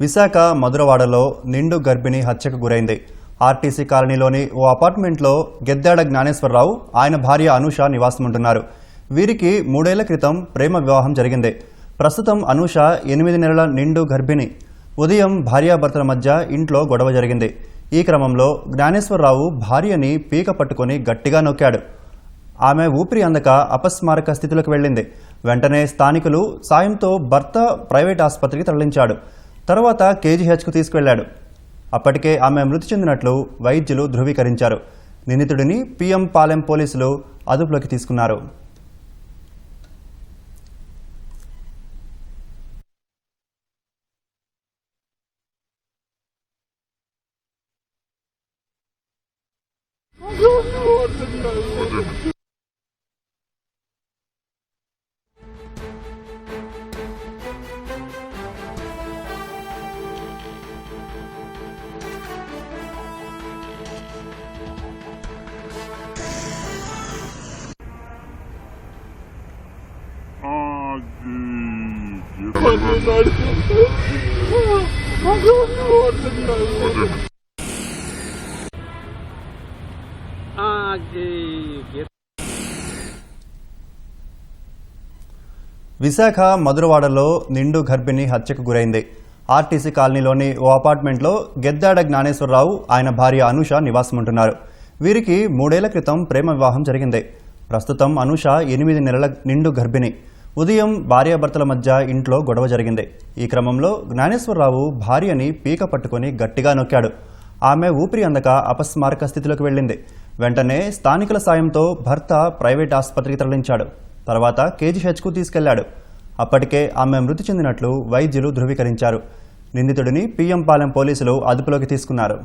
విశాఖ మధురవాడలో నిండు గర్భిణి హత్యకు గురైంది. ఆర్టీసీ కాలనీలోని ఓ అపార్ట్మెంట్లో గెద్దాడ జ్ఞానేశ్వరరావు ఆయన భార్య అనూష నివాసముంటున్నారు. వీరికి మూడేళ్ళ క్రితం ప్రేమ వివాహం జరిగింది. ప్రస్తుతం అనూష ఎనిమిది నెలల నిండు గర్భిణి. ఉదయం భార్యాభర్తల మధ్య ఇంట్లో గొడవ జరిగింది. ఈ క్రమంలో జ్ఞానేశ్వరరావు భార్యని పీక పట్టుకొని గట్టిగా నొక్కాడు. ఆమె ఊపిరి అందక అపస్మారక స్థితిలోకి వెళ్ళింది. వెంటనే స్థానికులు సాయంతో భర్త ప్రైవేట్ ఆసుపత్రికి తరలించాడు. తర్వాత కేజీహెచ్కు తీసుకెళ్ళాడు. అప్పటికే ఆమె మృతి చెందినట్లు వైద్యులు ధృవీకరించారు. నిందితుడిని పిఎం పాలెం పోలీసులు అదుపులోకి తీసుకున్నారు. విశాఖ మధురవాడలో నిండు గర్భిణి హత్యకు గురైంది. ఆర్టీసీ కాలనీలోని ఓ అపార్ట్మెంట్లో గెద్దాడ జ్ఞానేశ్వరరావు ఆయన భార్య అనుష నివాసముంటున్నారు. వీరికి మూడేళ్ళ క్రితం ప్రేమ వివాహం జరిగింది. ప్రస్తుతం అనుష ఎనిమిది నెలల నిండు గర్భిణి. ఉదయం భార్యాభర్తల మధ్య ఇంట్లో గొడవ జరిగింది. ఈ క్రమంలో జ్ఞానేశ్వరరావు భార్యని పీక పట్టుకొని గట్టిగా నొక్కాడు. ఆమె ఊపిరి అందక అపస్మారక స్థితిలోకి వెళ్ళింది. వెంటనే స్థానికుల సాయంతో భర్త ప్రైవేట్ ఆసుపత్రికి తరలించాడు. తర్వాత కేజీహెచ్కు తీసుకెళ్ళాడు. అప్పటికే ఆమె మృతి చెందినట్లు వైద్యులు ధృవీకరించారు. నిందితుడిని పీఎం పాలెం పోలీసులు అదుపులోకి తీసుకున్నారు.